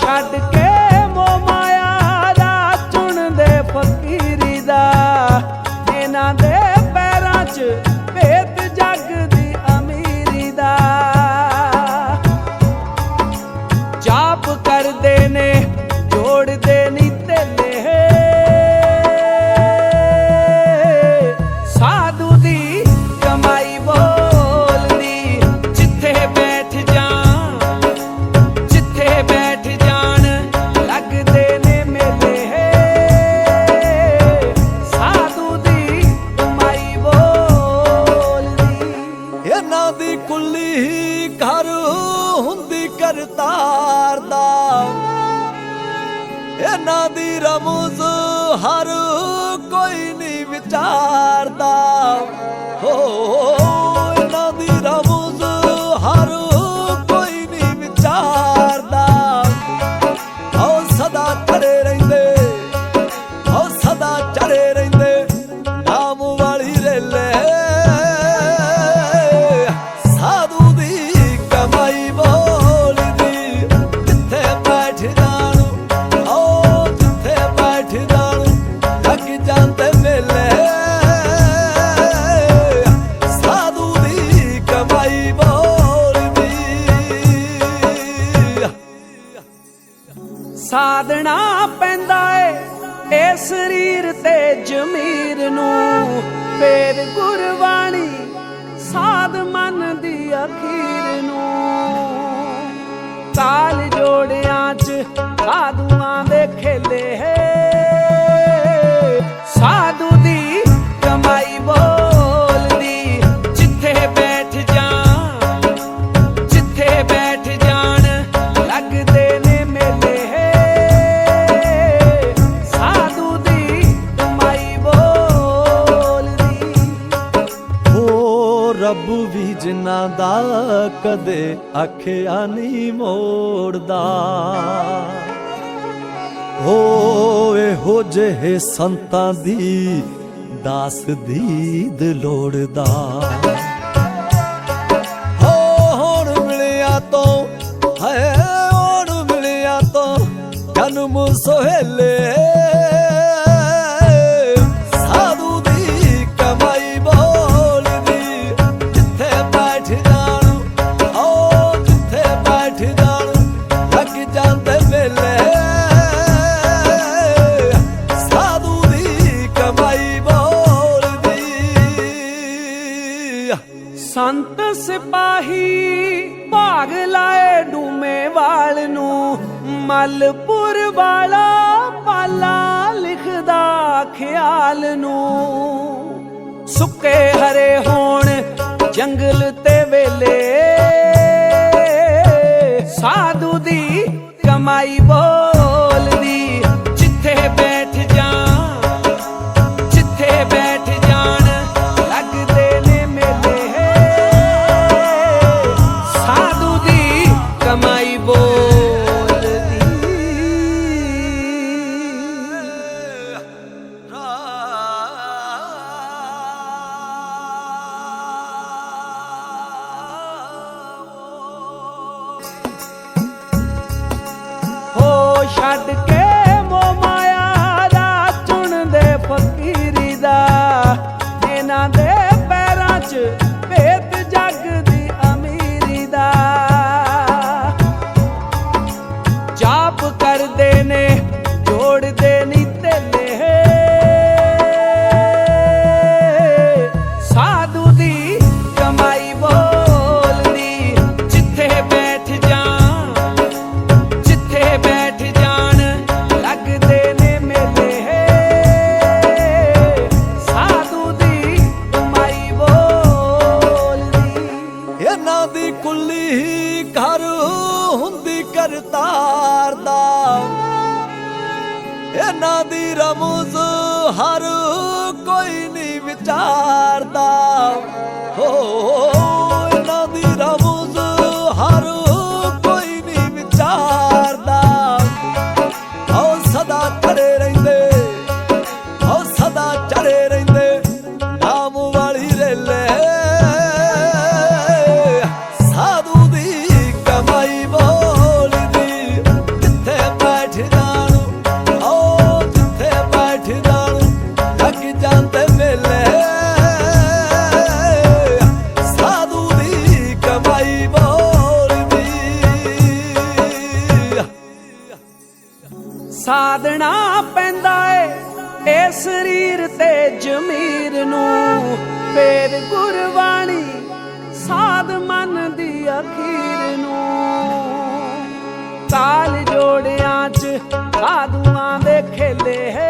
ষাটকে নাদিরামুজু হারু ਸਾਧਣਾ ਪੈਂਦਾ ਏ ਇਹ ਸਰੀਰ ਤੇ ਜ਼ਮੀਰ ਨੂੰ। ਫੇਰ ਗੁਰਬਾਣੀ ਸਾਧ ਮਨ ਦੀ ਅਖੀਰ ਨੂੰ। ਤਾਲ ਜੋੜਿਆਂ 'ਚ ਸਾਧੂਆਂ ਦੇ ਖੇਲੇ ਹੈ। ਸਾਧ ਰੱਬ ਵੀ ਜਿੰਨਾ ਦਾ ਕਦੇ ਆਖਿਆ ਨਹੀਂ ਮੋੜਦਾ। ਹੋਏ ਹੋ ਜਿਹੇ ਸੰਤਾਂ ਦੀ ਦਾਸ ਦੀਦ ਲੋੜਦਾ। ਹੁਣ ਮਿਲਿਆ ਤੋਂ, ਹੈ ਹੁਣ ਮਿਲਿਆ ਤੋਂ ਜਨਮ ਸੋਹੇਲੇ ਸੰਤ ਸਿਪਾਹੀ ਭਾਗ ਲਾਏ ਡੂਮੇ ਵਾਲ ਨੂੰ। ਮਲਪੁਰ ਵਾਲਾ ਪਾਲਾ ਲਿਖਦਾ ਖਿਆਲ ਨੂੰ। ਸੁੱਕੇ ਹਰੇ ਹੋਣ ਜੰਗਲ ਤੇ ਵੇਲੇ। ਸਾਧੂ ਦੀ ਕਮਾਈ ਬੋ ਮਾਰੂ ਕੋਈ ਨਹੀਂ ਵਿਚਾਰਦਾ। ਸਰੀਰ ਤੇ ਜ਼ਮੀਰ ਨੂੰ ਫੇਰ ਗੁਰਬਾਣੀ ਸਾਧ ਮਨ ਦੀ ਅਖੀਰ ਨੂੰ। ਕਾਲ ਜੋੜਿਆਂ ਚ ਸਾਧੂਆਂ ਦੇ ਖੇਲੇ ਹੈ।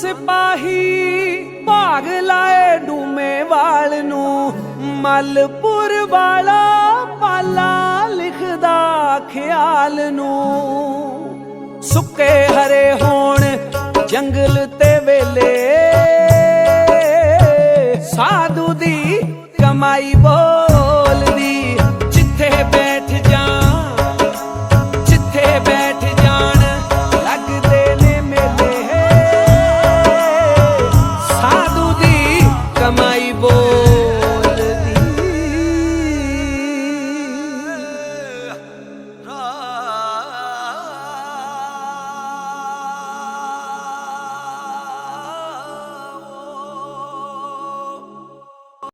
ਸਿਪਾਹੀ ਭਾਗ ਲਾਏ ਡੂਮੇ ਵਾਲ ਨੂੰ। ਮਲਪੁਰ ਵਾਲਾ ਪਾਲਾ ਲਿਖਦਾ ਖਿਆਲ ਨੂੰ। ਸੁੱਕੇ ਹਰੇ ਹੋਣ ਜੰਗਲ ਤੇ ਵੇਲੇ। ਸਾਧੂ ਦੀ ਕਮਾਈ ਬੋਲਦੀ